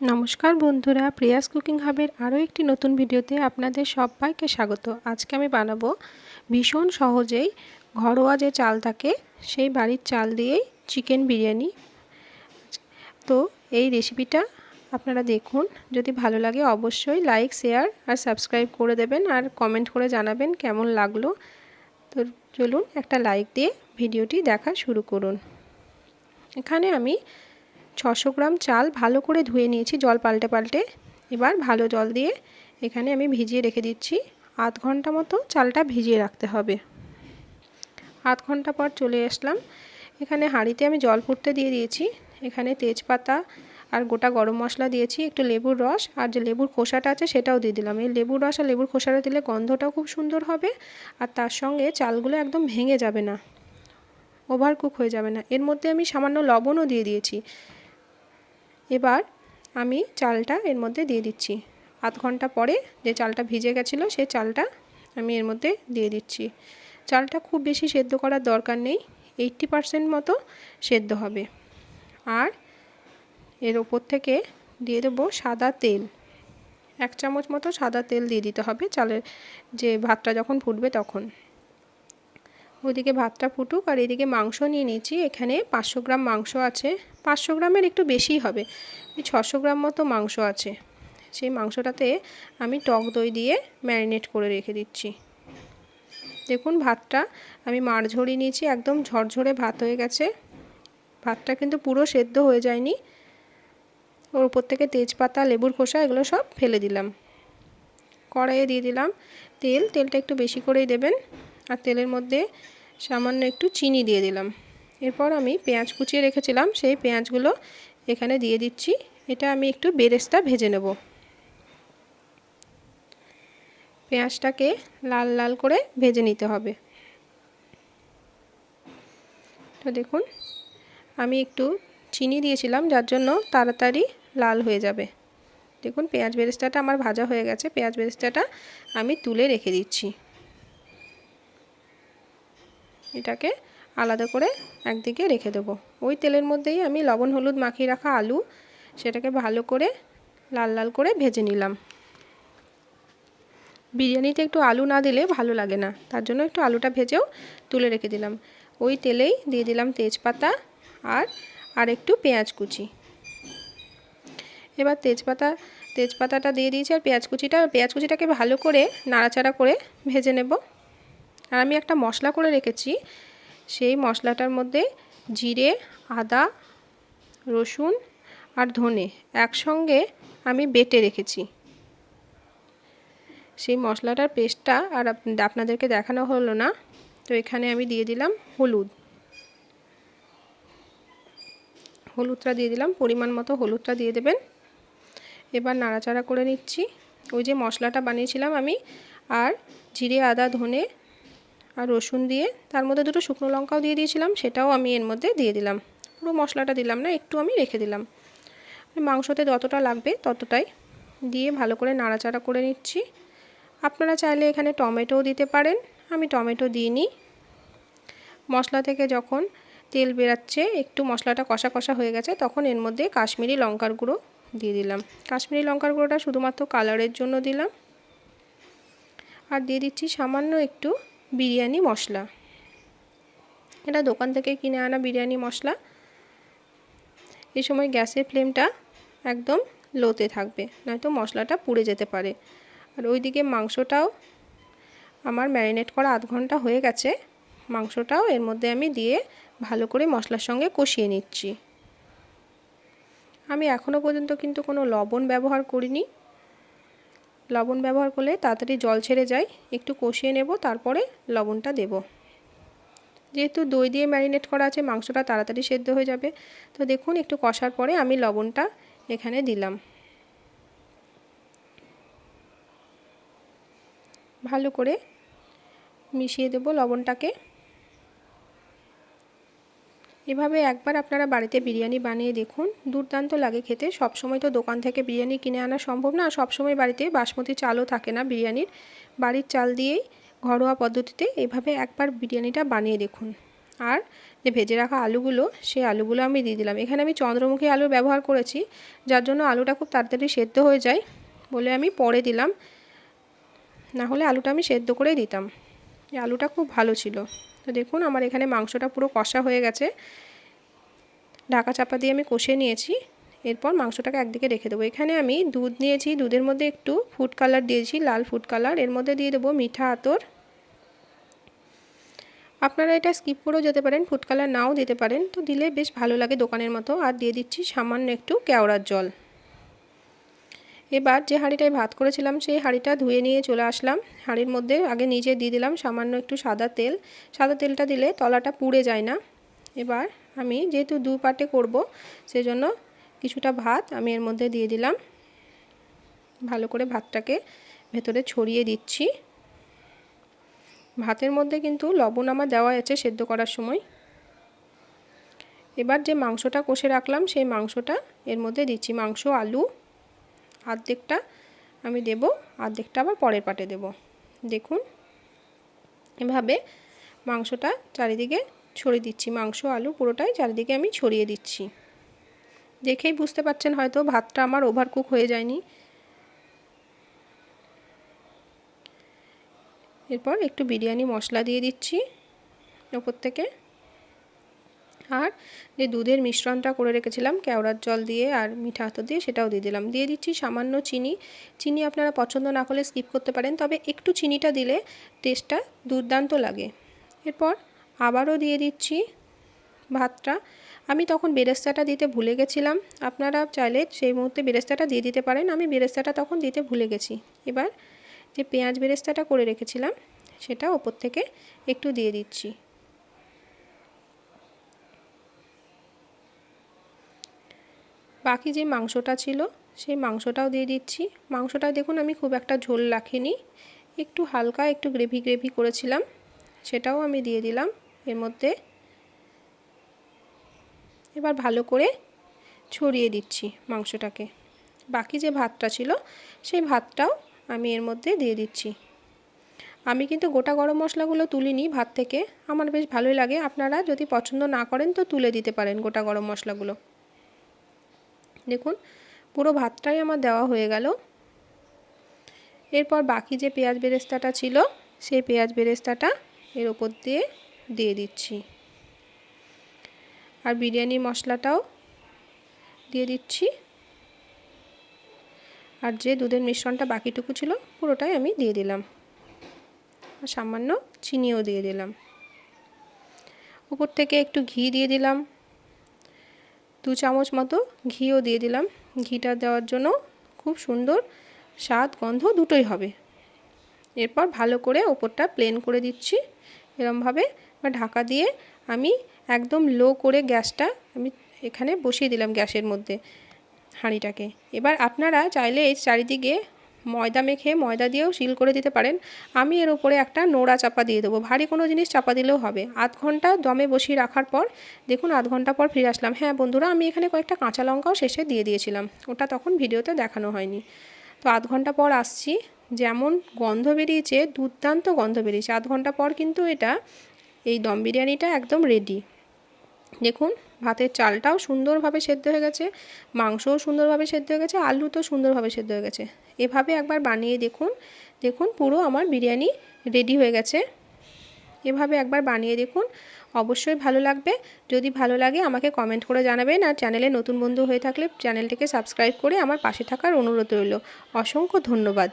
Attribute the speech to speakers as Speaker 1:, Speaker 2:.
Speaker 1: নমস্কার বন্ধুরা, Prius cooking হাবের আরও একটি নতুন ভিডিওতে আপনাদের সবাইকে স্বাগত। আজকে আমি বানাবো ভীষণ সহজেই ঘরোয়া যে চাল থাকে, সেই বাড়ির চাল দিয়েই চিকেন বিরিয়ানি। তো এই রেসিপিটা আপনারা দেখুন, যদি ভালো লাগে অবশ্যই লাইক, শেয়ার আর সাবস্ক্রাইব করে দেবেন আর কমেন্ট করে জানাবেন কেমন লাগল। তো চলুন একটা লাইক দিয়ে ভিডিওটি দেখা শুরু করুন। এখানে আমি ছশো গ্রাম চাল ভালো করে ধুয়ে নিয়েছি, জল পাল্টে পাল্টে। এবার ভালো জল দিয়ে এখানে আমি ভিজিয়ে রেখে দিচ্ছি। আধ ঘণ্টা মতো চালটা ভিজিয়ে রাখতে হবে। আধ ঘণ্টা পর চলে আসলাম। এখানে হাঁড়িতে আমি জল ফুটতে দিয়ে দিয়েছি। এখানে তেজপাতা আর গোটা গরম মশলা দিয়েছি, একটু লেবুর রস। আর যে লেবুর খোসাটা আছে সেটাও দিয়ে দিলাম। এই লেবুর রস আর লেবুর খোসাটা দিলে গন্ধটাও খুব সুন্দর হবে। আর তার সঙ্গে চালগুলো একদম ভেঙে যাবে না ওভার কুক হয়ে যাবে না। এর মধ্যে আমি সামান্য লবণও দিয়ে দিয়েছি। এবার আমি চালটা এর মধ্যে দিয়ে দিচ্ছি। আধ ঘণ্টা পরে যে চালটা ভিজে গেছিল সেই চালটা আমি এর মধ্যে দিয়ে দিচ্ছি। চালটা খুব বেশি সেদ্ধ করার দরকার নেই, এইট্টি পারসেন্ট মতো সেদ্ধ হবে। আর এর ওপর থেকে দিয়ে দেবো সাদা তেল। এক চামচ মতো সাদা তেল দিয়ে দিতে হবে চালের যে ভাতটা যখন ফুটবে তখন। ওইদিকে ভাতটা ফুটুক আর এদিকে মাংস নিয়ে নিয়েছি। এখানে পাঁচশো গ্রাম মাংস আছে। পাঁচশো গ্রামের একটু বেশিই হবে। ওই ছশো গ্রাম মতো মাংস আছে। সেই মাংসটাতে আমি টক দই দিয়ে ম্যারিনেট করে রেখে দিচ্ছি। দেখুন ভাতটা আমি মার ঝরিয়ে নিয়েছি, একদম ঝরঝরে ভাত হয়ে গেছে। ভাতটা কিন্তু পুরো সেদ্ধ হয়ে যায়নি। ওর উপর থেকে তেজপাতা, লেবুর খোসা এগুলো সব ফেলে দিলাম। কড়াইয়ে দিয়ে দিলাম তেল। তেলটা একটু বেশি করেই দেবেন। আর তেলের মধ্যে সামান্য একটু চিনি দিয়ে দিলাম। এরপর আমি পেঁয়াজ কুচিয়ে রেখেছিলাম, সেই পেঁয়াজগুলো এখানে দিয়ে দিচ্ছি। এটা আমি একটু বেরেস্তা ভেজে নেব। পেঁয়াজটাকে লাল লাল করে ভেজে নিতে হবে। তো দেখুন, আমি একটু চিনি দিয়েছিলাম, যার জন্য তাড়াতাড়ি লাল হয়ে যাবে। দেখুন, পেঁয়াজ বেরেস্তাটা আমার ভাজা হয়ে গেছে। পেঁয়াজ বেরেস্তাটা আমি তুলে রেখে দিচ্ছি। এটাকে আলাদা করে একদিকে রেখে দেবো। ওই তেলের মধ্যেই আমি লবণ, হলুদ মাখিয়ে রাখা আলু, সেটাকে ভালো করে লাল লাল করে ভেজে নিলাম। বিরিয়ানিতে একটু আলু না দিলে ভালো লাগে না, তার জন্য একটু আলুটা ভেজেও তুলে রেখে দিলাম। ওই তেলেই দিয়ে দিলাম তেজপাতা আর আর একটু পেঁয়াজ কুচি। এবার তেজপাতা, তেজপাতাটা দিয়ে দিয়েছি আর পেঁয়াজ কুচিটা, পেঁয়াজ কুচিটাকে ভালো করে নাড়াচাড়া করে ভেজে নেব। আর আমি একটা মশলা করে রেখেছি। সেই মশলাটার মধ্যে জিরে, আদা, রসুন আর ধনে একসঙ্গে আমি বেটে রেখেছি। সেই মশলাটার পেস্টটা আর আপনাদেরকে দেখানো হলো না। তো এখানে আমি দিয়ে দিলাম হলুদ। হলুদটা দিয়ে দিলাম, পরিমাণ মতো হলুদটা দিয়ে দেবেন। এবার নাড়াচাড়া করে নিচ্ছি। ওই যে মশলাটা বানিয়েছিলাম আমি, আর জিরে, আদা, ধনে আর রসুন দিয়ে তার মধ্যে দুটো শুকনো লঙ্কাও দিয়ে দিয়েছিলাম, সেটাও আমি এর মধ্যে দিয়ে দিলাম। পুরো মশলাটা দিলাম না, একটু আমি রেখে দিলাম। মাংসতে যতটা লাগবে ততটাই দিয়ে ভালো করে নাড়াচাড়া করে নিচ্ছি। আপনারা চাইলে এখানে টমেটোও দিতে পারেন, আমি টমেটো দিইনি। মশলা থেকে যখন তেল বেরাচ্ছে, একটু মশলাটা কষা কষা হয়ে গেছে, তখন এর মধ্যে কাশ্মীরি লঙ্কার গুঁড়ো দিয়ে দিলাম। কাশ্মীরি লঙ্কার গুঁড়োটা শুধুমাত্র কালারের জন্য দিলাম। আর দিয়ে দিচ্ছি সামান্য একটু বিরিয়ানি মশলা। এটা দোকান থেকে কিনে আনা বিরিয়ানি মশলা। এই সময় গ্যাসের ফ্লেমটা একদম লোতে থাকবে, নয়তো মশলাটা পুড়ে যেতে পারে। আর ওইদিকে মাংসটাও আমার ম্যারিনেট করা আধ ঘণ্টা হয়ে গেছে। মাংসটাও এর মধ্যে আমি দিয়ে ভালো করে মশলার সঙ্গে কষিয়ে নিচ্ছি। আমি এখনও পর্যন্ত কিন্তু কোনো লবণ ব্যবহার করিনি। লবণ ব্যবহার করলে তাড়াতাড়ি জল ছেড়ে যায়। একটু কষিয়ে নেব, তারপরে লবণটা দেব। যেহেতু দই দিয়ে ম্যারিনেট করা আছে, মাংসটা তাড়াতাড়ি সেদ্ধ হয়ে যাবে। তো দেখুন, একটু কষার পরে আমি লবণটা এখানে দিলাম। ভালো করে মিশিয়ে দেব লবণটাকে। এভাবে একবার আপনারা বাড়িতে বিরিয়ানি বানিয়ে দেখুন। দুর্দান্ত লাগে খেতে। সবসময় তো দোকান থেকে বিরিয়ানি কিনে আনা সম্ভব না। সবসময় বাড়িতে বাসমতি চালও থাকে না বিরিয়ানির। বাড়ির চাল দিয়েই, ঘরোয়া পদ্ধতিতে এভাবে একবার বিরিয়ানিটা বানিয়ে দেখুন। আর যে ভেজে রাখা আলুগুলো, সেই আলুগুলো আমি দিয়ে দিলাম। এখানে আমি চন্দ্রমুখী আলু ব্যবহার করেছি, যার জন্য আলুটা খুব তাড়াতাড়ি সেদ্ধ হয়ে যায় বলে আমি পরে দিলাম। না হলে আলুটা আমি সেদ্ধ করেই দিতাম। এই আলুটা খুব ভালো ছিল। তো দেখুন, আমার এখানে মাংসটা পুরো কষা হয়ে গেছে। ঢাকা চাপা দিয়ে আমি কষে নিয়েছি। এরপর মাংসটাকে একদিকে রেখে দেবো। এখানে আমি দুধ নিয়েছি। দুধের মধ্যে একটু ফুড কালার দিয়েছি, লাল ফুড কালারের মধ্যে দিয়ে দেবো মিঠা আতর। আপনারা এটা স্কিপ করেও যেতে পারেন ফুড কালার নাও দিতে পারেন। তো দিলে বেশ ভালো লাগে দোকানের মতো। আর দিয়ে দিচ্ছি সামান্য একটু কেওড়ার জল। এবার যে হাঁড়িটায় ভাত করেছিলাম, সেই হাঁড়িটা ধুয়ে নিয়ে চলে আসলাম। হাঁড়ির মধ্যে আগে নিজে দিয়ে দিলাম সামান্য একটু সাদা তেল। সাদা তেলটা দিলে তলাটা পুড়ে যায় না। এবার আমি যেহেতু দু পাটে করব, সেজন্য কিছুটা ভাত আমি এর মধ্যে দিয়ে দিলাম। ভালো করে ভাতটাকে ভেতরে ছড়িয়ে দিচ্ছি। ভাতের মধ্যে কিন্তু লবণ আমার দেওয়া আছে সেদ্ধ করার সময়। এবার যে মাংসটা কষে রাখলাম, সেই মাংসটা এর মধ্যে দিচ্ছি। মাংস, আলু আর্ধেকটা আমি দেব, আর্ধেকটা আবার পরের পাটে দেব। দেখুন, এভাবে মাংসটা চারিদিকে ছড়িয়ে দিচ্ছি। মাংস, আলু পুরোটাই চারিদিকে আমি ছড়িয়ে দিচ্ছি। দেখেই বুঝতে পারছেন হয়তো ভাতটা আমার ওভারকুক হয়ে যায়নি। এরপর একটু বিরিয়ানি মশলা দিয়ে দিচ্ছি ওপর থেকে। আর যে দুধের মিশ্রণটা করে রেখেছিলাম, কেওড়ার জল দিয়ে আর মিঠা হাতো দিয়ে সেটাও দিয়ে দিলাম। দিয়ে দিচ্ছি সামান্য চিনি। চিনি আপনারা পছন্দ না করলে স্কিপ করতে পারেন, তবে একটু চিনিটা দিলে টেস্টটা দুর্দান্ত লাগে। এরপর আবারও দিয়ে দিচ্ছি ভাতটা। আমি তখন বেরেস্তাটা দিতে ভুলে গেছিলাম। আপনারা চাইলে সেই মুহূর্তে বেরেস্তাটা দিয়ে দিতে পারেন। আমি বেরেস্তাটা তখন দিতে ভুলে গেছি। এবার যে পেঁয়াজ বেরেস্তাটা করে রেখেছিলাম, সেটা ওপর থেকে একটু দিয়ে দিচ্ছি। বাকি যে মাংসটা ছিল, সেই মাংসটাও দিয়ে দিচ্ছি। মাংসটা দেখুন আমি খুব একটা ঝোল রাখিনি। একটু হালকা একটু গ্রেভি গ্রেভি করেছিলাম, সেটাও আমি দিয়ে দিলাম এর মধ্যে। এবার ভালো করে ছড়িয়ে দিচ্ছি মাংসটাকে। বাকি যে ভাতটা ছিল, সেই ভাতটাও আমি এর মধ্যে দিয়ে দিচ্ছি। আমি কিন্তু গোটা গরম মশলাগুলো তুলিনি ভাত থেকে। আমার বেশ ভালোই লাগে। আপনারা যদি পছন্দ না করেন তো তুলে দিতে পারেন গোটা গরম মশলাগুলো। দেখুন, পুরো ভাতটাই আমার দেওয়া হয়ে গেল। এরপর বাকি যে পেঁয়াজ বেরেস্তাটা ছিল, সেই পেঁয়াজ বেরেস্তাটা এর ওপর দিয়ে দিয়ে দিচ্ছি। আর বিরিয়ানি মশলাটাও দিয়ে দিচ্ছি। আর যে দুধের মিশ্রণটা বাকিটুকু ছিল, পুরোটাই আমি দিয়ে দিলাম। আর সামান্য চিনিও দিয়ে দিলাম। উপর থেকে একটু ঘি দিয়ে দিলাম। দু চামচ মতো ঘিও দিয়ে দিলাম। ঘিটা দেওয়ার জন্য খুব সুন্দর স্বাদ গন্ধ দুটোই হবে। এরপর ভালো করে ওপরটা প্লেন করে দিচ্ছি এরমভাবে ঢাকা দিয়ে আমি একদম লো করে গ্যাসটা আমি এখানে বসিয়ে দিলাম গ্যাসের মধ্যে হাঁড়িটাকে। এবার আপনারা চাইলে এই চারিদিকে ময়দা মেখে ময়দা দিয়েও সিল করে দিতে পারেন। আমি এর উপরে একটা নোড়া চাপা দিয়ে দেবো। ভারী কোনো জিনিস চাপা দিলেও হবে। আধ ঘণ্টা দমে বসিয়ে রাখার পর দেখুন আধ ঘণ্টা পর ফিরে আসলাম। হ্যাঁ বন্ধুরা, আমি এখানে কয়েকটা কাঁচা লঙ্কাও শেষে দিয়ে দিয়েছিলাম। ওটা তখন ভিডিওতে দেখানো হয়নি। তো আধ ঘণ্টা পর আসছি। যেমন গন্ধ বেরিয়েছে, দুর্দান্ত গন্ধ বেরিয়েছে। আধ ঘণ্টা পর কিন্তু এটা, এই দম বিরিয়ানিটা একদম রেডি দেখুন ভাতের চালটাও সুন্দরভাবে সেদ্ধ হয়ে গেছে, মাংসও সুন্দরভাবে সেদ্ধ হয়ে গেছে আলু তো সুন্দরভাবে সেদ্ধ হয়ে গেছে। এভাবে একবার বানিয়ে দেখুন দেখুন পুরো আমার বিরিয়ানি রেডি হয়ে গেছে। এভাবে একবার বানিয়ে দেখুন, অবশ্যই ভালো লাগবে। যদি ভালো লাগে আমাকে কমেন্ট করে জানাবেন আর চ্যানেলে নতুন বন্ধু হয়ে থাকলে চ্যানেলটিকে সাবস্ক্রাইব করে আমার পাশে থাকার অনুরোধ রইল। অসংখ্য ধন্যবাদ।